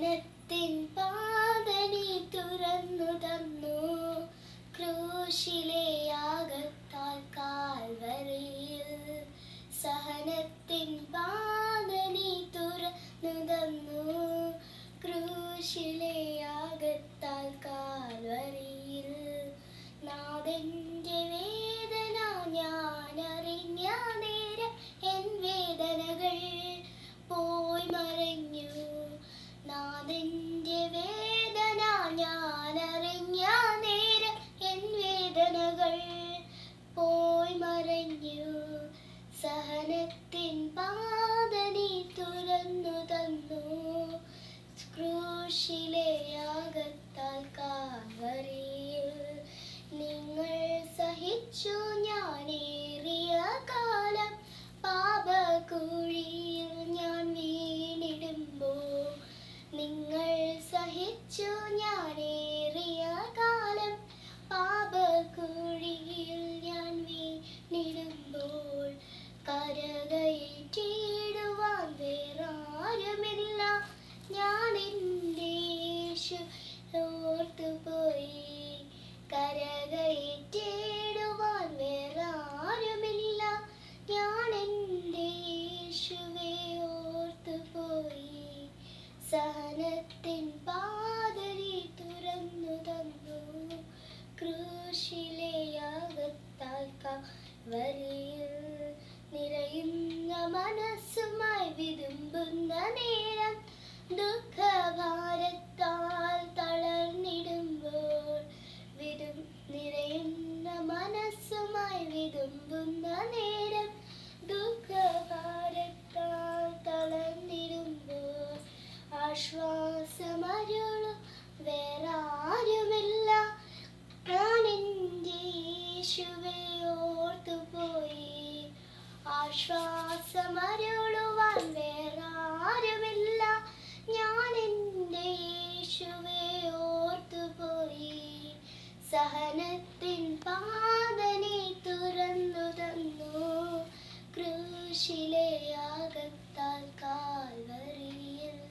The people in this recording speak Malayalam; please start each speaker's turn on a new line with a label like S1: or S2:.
S1: സഹനത്തിൻ പാതനി യാഗത്താൽ കാവറിയിൽ നിങ്ങൾ സഹിച്ചു ഞാനേറിയ കാലം. പാപകുഴിയിൽ ഞാൻ വീണിടുമ്പോൾ നിങ്ങൾ സഹിച്ചു ഞാനേറിയ കാലം. പാപകുഴിയിൽ ഞാൻ വീണിടുമ്പോൾ കരകയറ്റിയിടുവാൻ വേറാരുമില്ല. ഞാൻ യേശു ഓർത്തുപോയി കരകയറ്റിയിടുവാൻ വേറാരുമില്ല ഞാൻ എന്റെ യേശുവെ ഓർത്തുപോയി സഹനത്തിൻ പാതരി തുറന്നു തന്നു. ക്രൂശിലെ യാഗത്താൽ വരിയിൽ നിറയുന്ന മനസ്സുമായി വിതുമ്പുന്ന നേരം ദുഃഖഭാരത്താൽ പൊന്തുന്ന നേരം ദുഃഖഭാരത്താൽ തളർന്നിടുമ്പോൾ ആശ്വാസമരുളു വേറെ ആരുമില്ല ഞാനെന്റെ യേശുവെ ഓർത്തുപോയി ആശ്വാസമരുളുവാൻ വേറെ ആരുമില്ല ഞാൻ എന്റെ യേശുവെ ഓർത്തുപോയി സഹനത്തിൻ പാ தியாகத்தால் கால்வரியில்